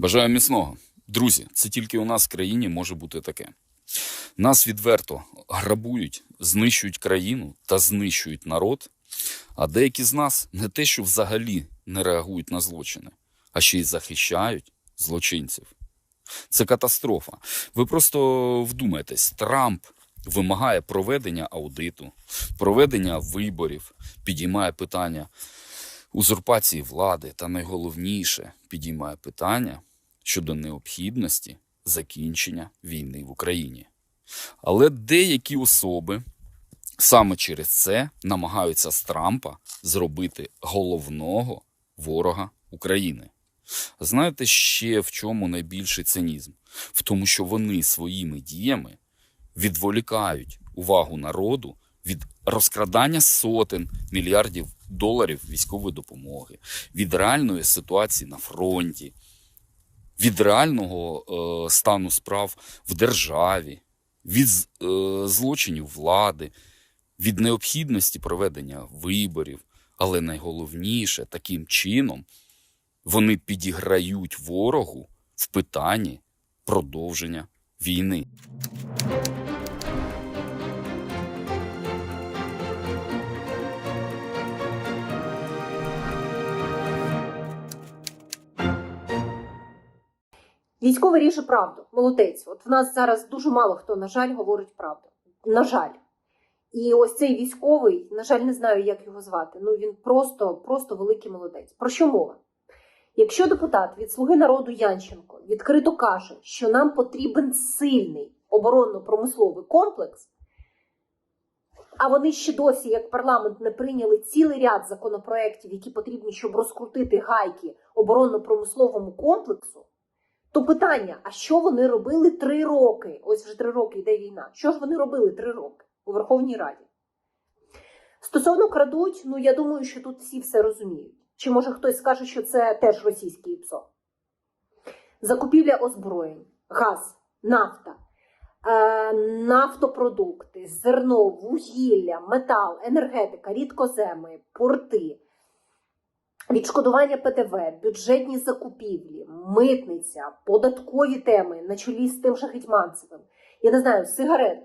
Бажаю міцного. Друзі, це тільки у нас в країні може бути таке. Нас відверто грабують, знищують країну та знищують народ. А деякі з нас не те, що взагалі не реагують на злочини, а ще й захищають злочинців. Це катастрофа. Ви просто вдумайтесь, Трамп вимагає проведення аудиту, проведення виборів, підіймає питання узурпації влади та найголовніше підіймає питання щодо необхідності закінчення війни в Україні. Але деякі особи саме через це намагаються з Трампа зробити головного ворога України. Знаєте ще в чому найбільший цинізм? В тому, що вони своїми діями відволікають увагу народу від розкрадання сотень мільярдів доларів військової допомоги, від реальної ситуації на фронті, від реального е, стану справ в державі, від е, злочинів влади, від необхідності проведення виборів. Але найголовніше таким чином вони підіграють ворогу в питанні продовження війни. Військовий ріже правду. Молодець. От в нас зараз дуже мало хто, на жаль, говорить правду. На жаль. І ось цей військовий, на жаль, не знаю, як його звати. Ну він просто, просто великий молодець. Про що мова? Якщо депутат від Слуги народу Янченко відкрито каже, що нам потрібен сильний оборонно-промисловий комплекс, а вони ще досі, як парламент, не прийняли цілий ряд законопроєктів, які потрібні, щоб розкрутити гайки оборонно-промисловому комплексу, то питання: а що вони робили три роки? Ось вже три роки йде війна. Що ж вони робили три роки у Верховній Раді? Стосовно крадуть, ну я думаю, що тут всі все розуміють. Чи може хтось скаже, що це теж російський ПСО? Закупівля озброєнь, газ, нафта, е, нафтопродукти, зерно, вугілля, метал, енергетика, рідкоземи, порти, відшкодування ПТВ, бюджетні закупівлі, митниця, податкові теми на чолі з тим же Гетьманцевим. Я не знаю, сигарет,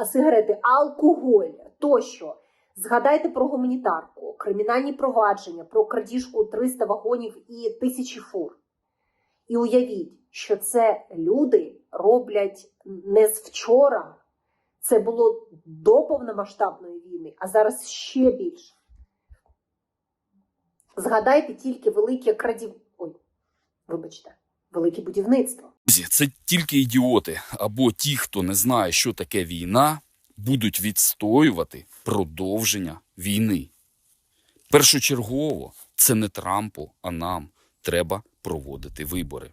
а, сигарети, алкоголь тощо. Згадайте про гуманітарку, кримінальні провадження, про крадіжку 300 вагонів і тисячі фур. І уявіть, що це люди роблять не з вчора. Це було до повномасштабної війни, а зараз ще більше. Згадайте тільки велике крадів... Ой, вибачте, велике будівництво. Це тільки ідіоти або ті, хто не знає, що таке війна, будуть відстоювати продовження війни. Першочергово це не Трампу, а нам треба проводити вибори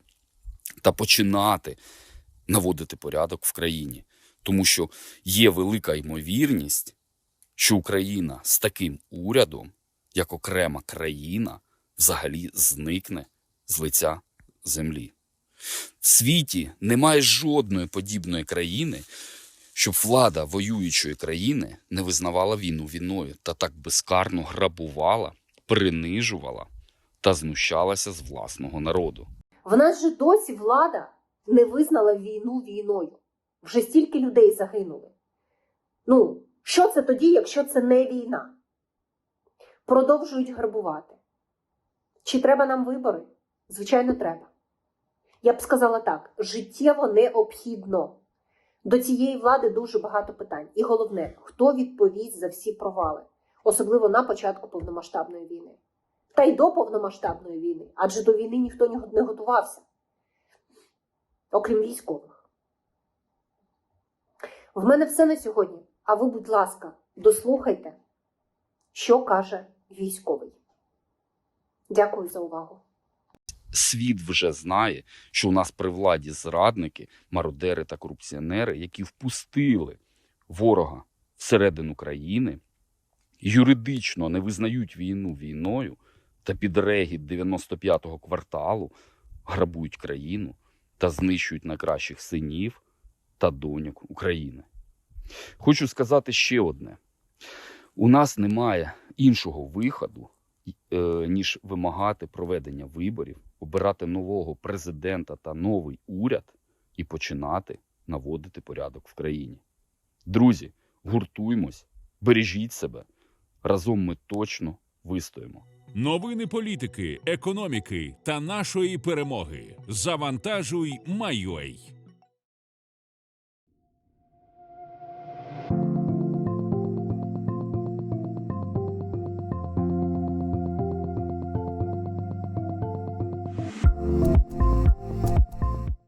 та починати наводити порядок в країні, тому що є велика ймовірність, що Україна з таким урядом, як окрема країна, взагалі зникне з лиця землі. В світі немає жодної подібної країни, щоб влада воюючої країни не визнавала війну війною та так безкарно грабувала, принижувала та знущалася з власного народу. В нас же досі влада не визнала війну війною. Вже стільки людей загинули. Ну, що це тоді, якщо це не війна? Продовжують грабувати. Чи треба нам вибори? Звичайно, треба. Я б сказала так: життєво необхідно. До цієї влади дуже багато питань. І головне, хто відповість за всі провали, особливо на початку повномасштабної війни. Та й до повномасштабної війни, адже до війни ніхто не готувався, окрім військових. В мене все на сьогодні. А ви, будь ласка, дослухайте, що каже військовий. Дякую за увагу. Світ вже знає, що у нас при владі зрадники, мародери та корупціонери, які впустили ворога всередину країни, юридично не визнають війну війною та під регіт 95-го кварталу грабують країну та знищують найкращих синів та доньок України. Хочу сказати ще одне: у нас немає іншого виходу, е, ніж вимагати проведення виборів, обирати нового президента та новий уряд і починати наводити порядок в країні. Друзі, гуртуймось, бережіть себе. Разом ми точно вистоїмо. Новини політики, економіки та нашої перемоги. Завантажуй, Майой.